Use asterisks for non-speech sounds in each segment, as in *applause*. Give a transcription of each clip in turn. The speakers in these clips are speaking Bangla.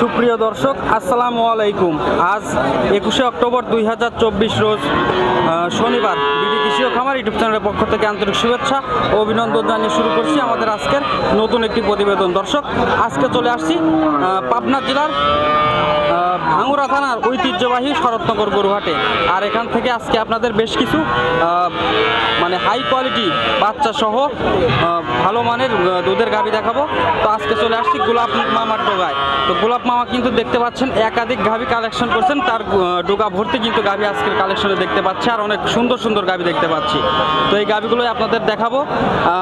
সুপ্রিয় দর্শক, আসসালামু আলাইকুম। আজ একুশে অক্টোবর দুই হাজার চব্বিশ রোজ শনিবার বিডি কৃষি ও খামার ইউটিউব চ্যানেলের পক্ষ থেকে আন্তরিক শুভেচ্ছা ও অভিনন্দন জানিয়ে শুরু করছি আমাদের আজকের নতুন একটি প্রতিবেদন। দর্শক, আজকে চলে আসছি পাবনা জেলার ভাঙুরা থানার ঐতিহ্যবাহী শরৎনগর গরুহাটে। আর এখান থেকে আজকে আপনাদের বেশ কিছু মানে হাই কোয়ালিটি বাচ্চা সহ ভালো মানের দুধের গাভি দেখাবো। তো আজকে চলে আসছি গোলাপ মামার ডোগায় তো গোলাপ মামা কিন্তু দেখতে পাচ্ছেন একাধিক গাভি কালেকশন করছেন। তার ডোগা ভর্তি কিন্তু গাভি আজকের কালেকশনে দেখতে পাচ্ছি আর অনেক সুন্দর সুন্দর গাভি দেখতে পাচ্ছি। তো এই গাভিগুলোই আপনাদের দেখাবো।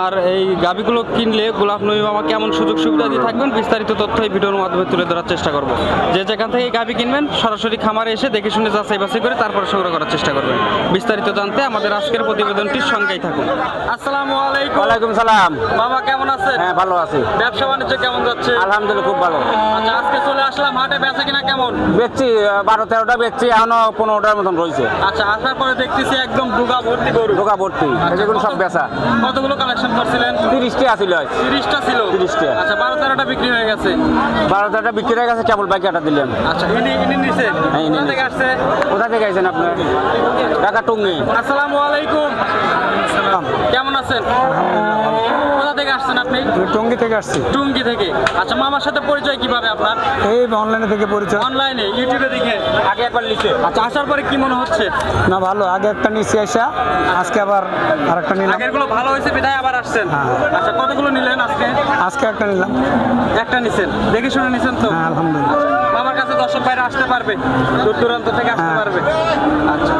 আর এই গাভিগুলো কিনলে গোলাপ নবী মামা কেমন সুযোগ সুবিধা দিয়ে থাকবেন বিস্তারিত তথ্য এই ভিডিওর মাধ্যমে তুলে ধরার চেষ্টা করব। যে যেখান থেকে এই গাভি কিনবেন সরাসরি খামারে এসে দেখে শুনে যাচাই বাছাই করে তারপরে সংগ্রহ করার চেষ্টা করবেন। বিস্তারিত জানতে আমাদের আজকের প্রতিবেদনটির সঙ্গেই থাকুন। আসসালামু আলাইকুম। ওয়ালাইকুম সালাম। মামা কেমন আছেন? হ্যাঁ ভালো আছি। ব্যবসা বাণিজ্য কেমন যাচ্ছে? আলহামদুলিল্লাহ খুব ভালো। আচ্ছা আজকে চলে আসলাম হাটে বেচা কিনা কেমন? বেচছি বারো তেরোটা বেচছি এখনও পনেরোটার মতন রয়েছে আচ্ছা আসার পরে দেখতেছি একদম ডুগা ভর্তি গরু। ঢোকা ভর্তি যেগুলো সব বেচা। কতগুলো কালেকশন করছিলেন? তিরিশটি আসিল আজ। তিরিশটা ছিল? 30টা। আচ্ছা বারো তেরোটা বিক্রি হয়ে গেছে। বারো তেরোটা বিক্রি হয়ে গেছে কেবল বাকি একটা দিলাম আচ্ছা ইনি ইনি নিছে? হ্যাঁ, ইনি কোথা থেকে আসছে? কোথা থেকে আইছেন আপনি? টাকা টুঙ্গি। আসসালামু আলাইকুম। কেমন আছেন? থেকে আসছেন আপনি? টঙ্গি থেকে আসছি। টুঙ্গি থেকে। আচ্ছা মামার সাথে পরিচয় কীভাবে আপনার? এই অনলাইনে থেকে পরিচয়। অনলাইনে ইউটিউবে দেখে আগে একবার লিখে আচ্ছা আসার পরে কি মনে হচ্ছে? না ভালো আগে একটা নিচে আসা আজকে আবার আরেকটা নিলাম। আগেরগুলো ভালো হয়েছে বিদায় আবার আসছেন। হ্যাঁ। আচ্ছা কতগুলো নিলেন আজকে? আজকে একটা নিলাম। একটা নিছেন। দেখে শুনে নিছেন তো? হ্যাঁ আলহামদুলিল্লাহ। আমার কাছে দর্শক বাইরে আসতে পারবে। দূর দূরান্ত থেকে আসতে হ্যাঁ। পারবে। আচ্ছা।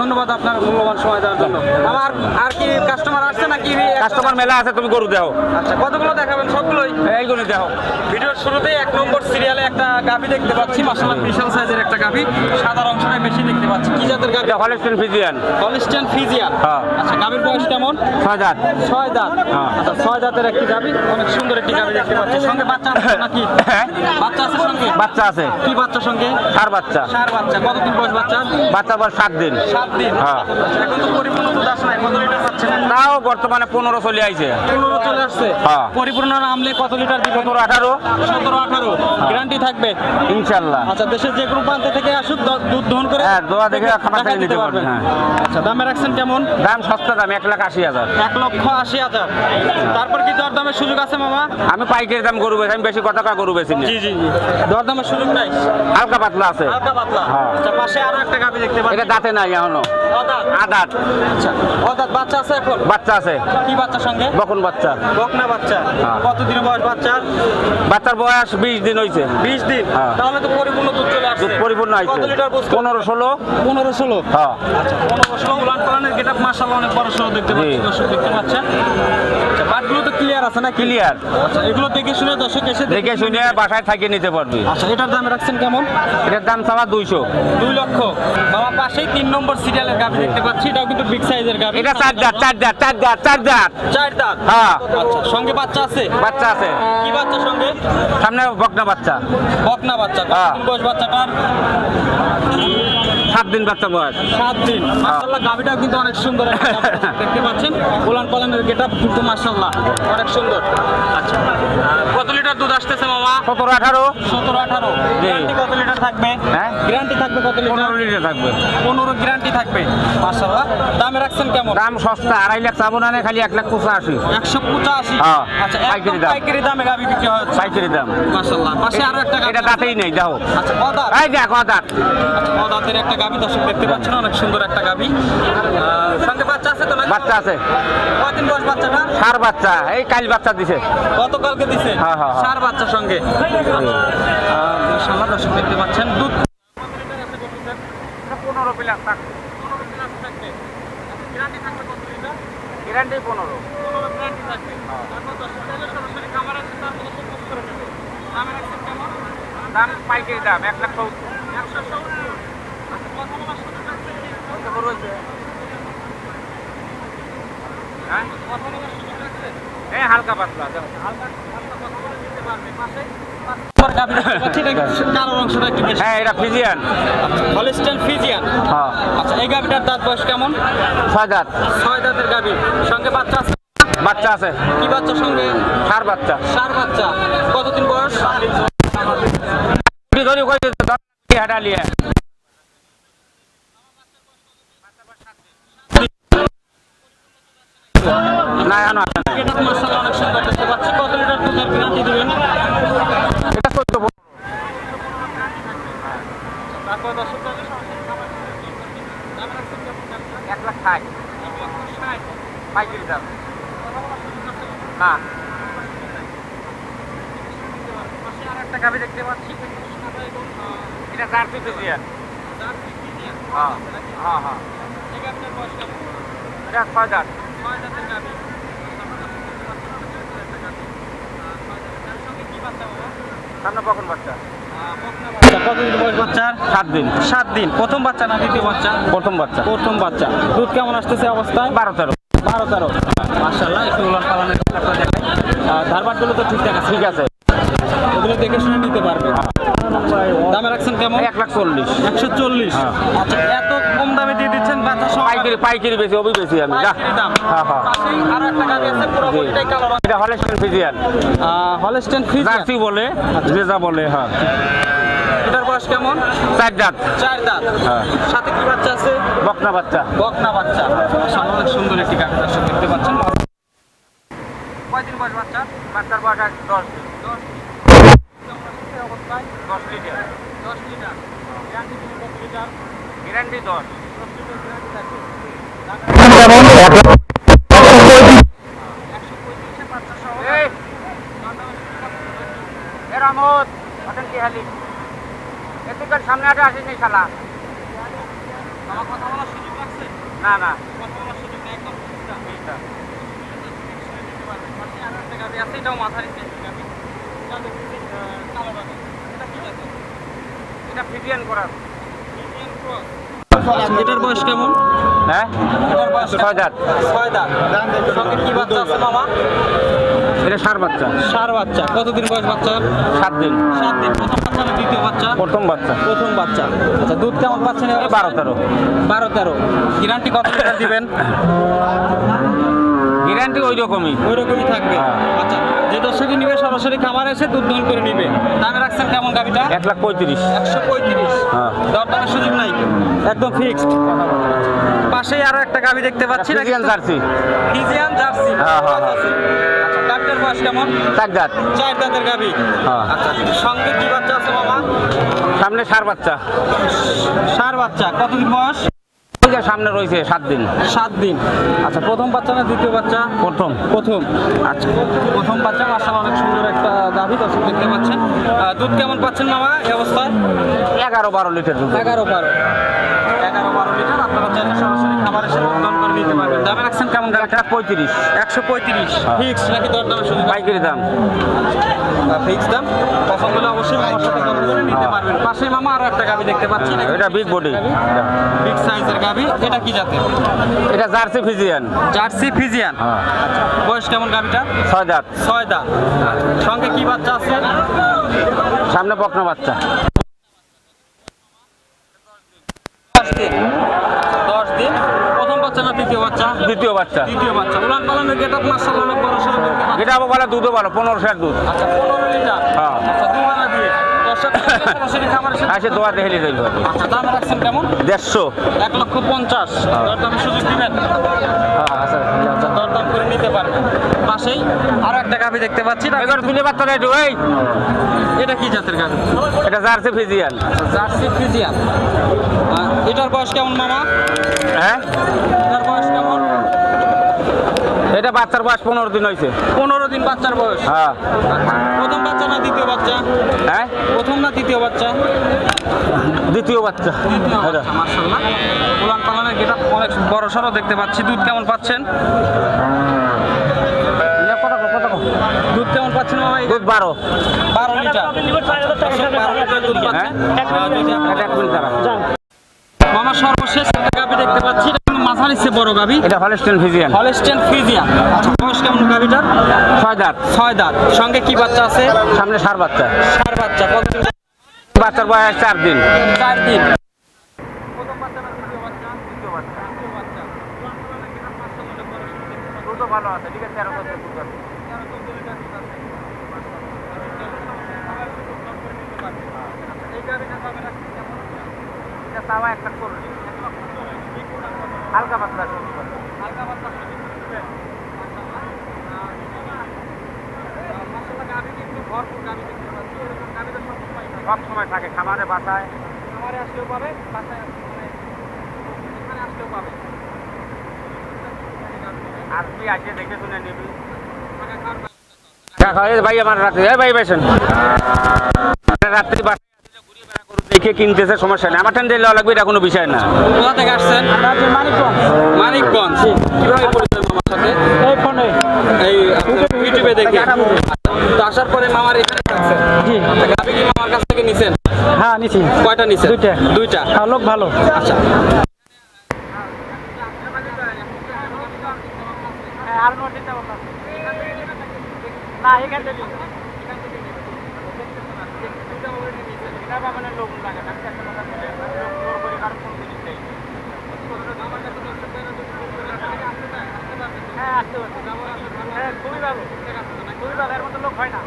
ধন্যবাদ আপনার মূল্যবান সময় দেওয়ার জন্য। আমার আর কি কাস্টমার আসছে নাকি? কাস্টমার মেলা আছে তুমি গরু দেও। আচ্ছা কতগুলো দেখাবেন? সবগুলোই? এইগুলো দেও। ভিডিওর শুরুতেই এক নম্বর সিরিয়ালে একটা গাভি দেখতে পাচ্ছি মাসাল্লাহ বিশাল সাইজের একটা গাভি। সাদা অংশটাই বেশি দেখতে পাচ্ছি। কি জাতের গাভি? Holstein Holstein Friesian Holstein Friesian হ্যাঁ। গাভির বয়স কেমন? ছয় হাজার ছয় দাঁত। হ্যাঁ। আচ্ছা ছয় দাঁতের একটি গাভি অনেক সুন্দর একটি গাভি দেখতে পাচ্ছি। সঙ্গে বাচ্চা আছে নাকি? হ্যাঁ। বাচ্চা আছে সঙ্গে? বাচ্চা আছে। কি বাচ্চা সঙ্গে? সার বাচ্চা। সার বাচ্চা। কতদিন বয়স বাচ্চা? বাচ্চা বয়স সাত দিন। সাত দিন। হ্যাঁ। আচ্ছা, এখন তো পরিপূর্ণ দুধ আসে নাই। কত লিটার পাচ্ছেন তাও বর্তমানে পনেরো চলে আইছে। পনেরো চলে আসছে। হ্যাঁ। পরিপূর্ণ নামলে কত লিটার দিবেন? পনেরো আঠারো। সতেরো আঠারো। গ্যারান্টি থাকবে? ইনশাল্লাহ। আচ্ছা দেশের যে কোনো প্রান্তে থেকে আসুক দুধ দহন করে হ্যাঁ, দোয়া দেখে দেখা থেকে নিতে পারবেন, হ্যাঁ। আচ্ছা দামে রাখছেন কেমন? দাম সস্তা দাম এক লাখ আশি হাজার। এক লক্ষ আশি হাজার। তারপর কি দরদামের সুযোগ আছে মামা? আমি পাইকারি দাম গরু আমি বেশি কথা কা গরু বেশি জি জি জি। দরদামের সুযোগ নাই? হালকা পাতলা আছে। হালকা পাতলা। হ্যাঁ। আচ্ছা পাশে আরও একটা দেখতে পাচ্ছি। এটা দাঁতে নাই এখনও। আদাত। আচ্ছা অদাঁত বাচ্চা আছে এখন? বাচ্চা আছে। কি বাচ্চার সঙ্গে? বকুন বাচ্চা। বকনা বাচ্চা। হ্যাঁ। কতদিন বয়স বাচ্চার? বাচ্চার বয়স বিশ দিন হয়েছে বিশ দিন? হ্যাঁ। তাহলে তো পরিপূর্ণ দুধ চলে আসছে। পরিপূর্ণ কত হয়েছে লিটার বুঝ পনেরো ষোলো। পনেরো ষোলো? হ্যাঁ। আচ্ছা পনেরো ষোলো উলান পালানের গেট আপ মার্শাল্লাহ অনেক বড় দেখতে পাচ্ছি দর্শক দেখতে পাচ্ছেন। আচ্ছা বাটগুলো তো ক্লিয়ার আছে না ক্লিয়ার আচ্ছা এগুলো দেখে শুনে দর্শক এসে দেখে শুনে বাসায় থাকিয়ে নিতে পারবি। আচ্ছা এটার দাম রাখছেন কেমন? এটার দাম দুইশো। দুই লক্ষ। বাবা পাশেই তিন নম্বর সিরিয়ালের গাভি দেখতে পাচ্ছি। এটাও কিন্তু বিগ সাইজের গাভি। এটা চার দাঁত চার দাঁত চার দাঁত চার দাঁত। চার দাঁত? হ্যাঁ। আচ্ছা সঙ্গে বাচ্চা আছে? বাচ্চা আছে। কি বাচ্চা সঙ্গে? সামনে বকনা বাচ্চা। বকনা বাচ্চা। হ্যাঁ। বয়স বাচ্চাটার? সাত দিন বাচ্চা বয়স। সাত দিন। গাভিটাও কিন্তু অনেক সুন্দর। *laughs* দেখতে পাচ্ছেন কোলান পালানের গেটআপ কিন্তু মাশাল্লাহ অনেক সুন্দর। আচ্ছা কত লিটার দুধ আসতেছে মামা? সতেরো আঠারো। সতেরো আঠারো। কত লিটার থাকবে? হ্যাঁ? গ্যারান্টি থাকবে কত লিটার? পনেরো লিটার থাকবে। পনেরো গ্যারান্টি থাকবে। মাশাল্লাহ দামে রাখছেন কেমন? দাম সস্তা আড়াই লাখ চাবো না খালি এক লাখ পঁচাশি। একশো পঁচাশি? হ্যাঁ, আচ্ছা পাইকারি দাম। পাইকারি দামে গাভি বিক্রি হয় পাইকারি দাম। মাশাল্লাহ পাশে আরও একটা এটা দাঁতেই নেই দেখো আচ্ছা এই দেখ দাঁত আচ্ছা একটা গাভি দর্শক দেখতে পাচ্ছেন অনেক সুন্দর একটা গাভি। সঙ্গে বাচ্চা আছে তো? বাচ্চা আছে। কয়দিন বয়স বাচ্চাটা সার বাচ্চা এই কাল বাচ্চা দিছে। গতকালকে দিছে? হ্যাঁ, হ্যাঁ, হ্যাঁ। সার বাচ্চার সঙ্গে। সামনে দর্শক দেখতে পাচ্ছেন দুধ পনেরো প্লাস গ্যারান্টি পনেরো দাম পাইকারি দাম এক লাখ সত্তর হ্যাঁ হালকা পাতলা হ্যাঁ এটা ফিজিয়ান। Holstein Friesian. হ্যাঁ। আচ্ছা এই গাভিটার দাঁত বয়স কেমন? ছয় দাঁত। ছয় দাঁতের সঙ্গে বাচ্চা আছে? বাচ্চা আছে। কি বাচ্চার সঙ্গে? সার বাচ্চা। সার বাচ্চা। কতদিন বয়স? ধরি কইছে লিয়ে না এখনও আসে নাই। এটা মাসাল্লাহ অনেক সুন্দর দেখতে পাচ্ছি কত লিটার দুধের গ্যারান্টি দিবেন এটা চোদ্দ পনেরো। তারপর দর্শক তাহলে সরাসরি খামার থেকে বের করবেন। দাম রাখছেন এক লাখ ষাট। পাইকারি দাম? না। আর একটা গাভি দেখতে পাচ্ছি। এটা চার পিস। হ্যাঁ। হ্যাঁ হ্যাঁ? এটা ছয় হাজার ছয় গাভি। সামনে কখন বাচ্চা। আহ, কতদিন বয়স বাচ্চার? সাত দিন। সাত দিন। প্রথম বাচ্চা না দ্বিতীয় বাচ্চা? প্রথম বাচ্চা। প্রথম বাচ্চা। দুধ কেমন আসতেছে অবস্থায়? বারো তেরো। বারো তেরো। মার্শাল্লাহ একটু উলান পালানের ব্যাপারটা দেখাই ধারবাটগুলো তো ঠিকঠাক আছে। ঠিক আছে। ওগুলো দেখে শুনে নিতে পারবে দামে রাখছেন কেমন? এক লাখ চল্লিশ। একশো চল্লিশ। আচ্ছা এত কম দামে দিয়ে দিচ্ছেন বাচ্চা সহ পাইকারি পাইকারি বেশি অবি বেশি আমি যা। পাইকারি দাম। হ্যাঁ হ্যাঁ। পাশেই আরও একটা গাড়ি আছে পুরো বডিটাই কালো এটা Holstein Friesian Holstein Friesian Jersey বলে যেটা বলে হ্যাঁ। এটার বয়স কেমন? চার জাত চার দাঁত। হ্যাঁ। সাথে কি বাচ্চা আছে? বকনা বাচ্চা। বকনা বাচ্চা। অনেক সুন্দর একটি দর্শক দেখতে পাচ্ছেন। কয়দিন বয়স বাচ্চা? বাচ্চার বয়স দশ দশ দিন। কেমন আসছে অবস্থায়? দশ লিটার। দশ লিটার। গ্যারান্টি দিলে কত লিটার? গ্যারান্টি দশ। হালি এদিকের সামনে আটে আসিনি আমার কথা বলার সুযোগ লাগছে না না কথা বলার সুযোগ নেই একদম গাড়ি আছে এটাও এটা জাতের করার এটার বয়স কেমন? হ্যাঁ? বয়স ছয় জাত ছয় দাঁত। সঙ্গে কি বাচ্চা আছে মামা? এটা সার বাচ্চা। সার বাচ্চা। কতদিন বয়স বাচ্চার সাত দিন। সাত দিন। প্রথম বাচ্চা না দ্বিতীয় বাচ্চা? প্রথম বাচ্চা। প্রথম বাচ্চা। আচ্ছা দুধ কেমন পাচ্ছেন এই বারো তেরো। বারো তেরো। গ্যারান্টি কত দিবেন? গ্যারান্টি ওই রকমই ওই রকমই থাকবে। হ্যাঁ। আচ্ছা যে দর্শকই নিবে সরাসরি খামার এসে দুধ দহন করে নিবে। দামে রাখছেন কেমন গাবিটা এক লাখ পঁয়ত্রিশ। একশো পঁয়ত্রিশ। হ্যাঁ। দরদামের সুযোগ নাই একদম ফিক্সড পাশেই আরও একটা গাবি দেখতে পাচ্ছি না ফিজিয়ান জার্সি। Friesian jersey. হ্যাঁ, হ্যাঁ, হ্যাঁ। আচ্ছা বয়স কেমন? চার জাত চার দাঁতের গাবি হ্যাঁ। আচ্ছা সঙ্গে কি বাচ্চা আছে মামা? সামনে সার বাচ্চা। সার বাচ্চা কতদিন বয়স? সামনে রয়েছে সাত দিন। সাত দিন। আচ্ছা প্রথম বাচ্চা না দ্বিতীয় বাচ্চা? প্রথম। প্রথম। আচ্ছা প্রথম বাচ্চা মাসাল অনেক সুন্দর একটা দাবি দর্শক দেখতে পাচ্ছেন। দুধ কেমন পাচ্ছেন মামা এই অবস্থায়? এগারো বারো লিটার দুধ। এগারো বারো। এগারো বারো লিটার আপনারা চাইলে সরাসরি খাবার এসে উদ্যান করে নিতে পারবেন দামে রাখছেন কেমন এক লাখ পঁয়ত্রিশ। একশো পঁয়ত্রিশ। হ্যাঁ। ফিক্স নাকি দর দাম শুধু? পাইকারি দাম। ফিক্স দাম? পছন্দ হলে অবশ্যই মামার সাথে কথা বলে নিতে পারবেন। পাশে মামা আরও একটা গাভী দেখতে পাচ্ছি। এটা বিগ বডি বিগ সাইজের গাভী এটা কি জাতের? এটা জার্সি ফিজিয়ান। Jersey Friesian. হ্যাঁ। বয়স কেমন গাভীটা ছয় জাত ছয় দাঁত। সঙ্গে কি বাচ্চা আছে? সামনে বকনা বাচ্চা দশ দিন দশ দিন প্রথম বাচ্চা না দ্বিতীয় বাচ্চা। দ্বিতীয় বাচ্চা। উলান পালানের গেট আপ অনেক বড় বলে দুধও ভালো পনেরো ষাট দুধ। আচ্ছা পনেরো লিটার। হ্যাঁ। আচ্ছা সাথে আসে দোয়া হবে। আচ্ছা দাম রাখছেন কেমন? দেড়শো। এক লক্ষ পঞ্চাশ। দরদামের সুযোগ দিবেন? আচ্ছা দরদাম করে নিতে পারবেন। পাশেই আরও একটা গাভি দেখতে পাচ্ছি। না তুলে বাচ্চা রেটু এই। এটা কি জাতের গাভি? এটা জার্সি ফিজিয়ান। জার্সি ফ্রিজিয়ান আহ, এটার বয়স কেমন মামা? হ্যাঁ? এটা বাচ্চার বয়স পনেরো দিন হয়েছে। পনেরো দিন বাচ্চার বয়স? হ্যাঁ। প্রথম বাচ্চা না দ্বিতীয় বাচ্চা? হ্যাঁ? প্রথম না দ্বিতীয় বাচ্চা? দ্বিতীয় বাচ্চা। দ্বিতীয় মার্শাল্লাহ উলান পালানের গেটা অনেক বড় সড়ো দেখতে পাচ্ছি। দুধ কেমন পাচ্ছেন? কত দুধ কেমন পাচ্ছেন মামা দুধ বারো। বারো লিটার। বারো লিটার দুধ পাচ্ছেন। মিনিট মামা সর্বশেষ একটা গাভি দেখতে পাচ্ছি। ইচ্ছে বড় গাভি? এটা হলেস্টেন ফিজিয়ান হলস্টেন ফ্রিজিয়ান আচ্ছা বয়স কেমন গাভিটার? ছয় দাঁত। ছয় দাঁত। সঙ্গে কি বাচ্চা আছে? সামনে সার বাচ্চা। চার বাচ্চা। কত দিন? বাচ্চার বয়স চার দিন। চার দিন। ভালো আছে ঠিক আছে তেরো চোদ্দ দুধ আছে এই এটা তাওয়া একটা করুন। হালকা পাতলা সব সময় থাকে। খামারে বাসায়। খামারে আসলেও পাবে বাসায় এখানে আসলেও পাবে। আর আসে দেখে শুনে নিবি। ভাই আমার রাত্রি। ভাই রাত্রি বাসায় দেখে কিনতেছে সমস্যা নেই। আমার ঠান্ডা লাগবে এটা কোনো বিষয় না। কোথা থেকে আসছেন? মানিকগঞ্জ কীভাবে পরিচয় মামার সাথে? এই ফোনে। এই আপনার ইউটিউবে দেখে। তো আসার পরে মামার এখানে থাকছেন জি। গাবি কি মামার কাছ থেকে নিছেন? হ্যাঁ নিছি। কয়টা নিছেন? দুইটা। দুইটা। হ্যাঁ লোক ভালো। আচ্ছা। না এখান থেকে এখান থেকে এটা মানে লোক লাগে না একটা কথা বলে লোক করে কারও কোনো জিনিস নেই হ্যাঁ আসতে পারছি। হ্যাঁ খুবই ভালো। খুবই ভালো, এর মতো লোক হয় না।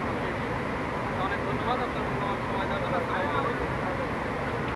অনেক ধন্যবাদ আপনার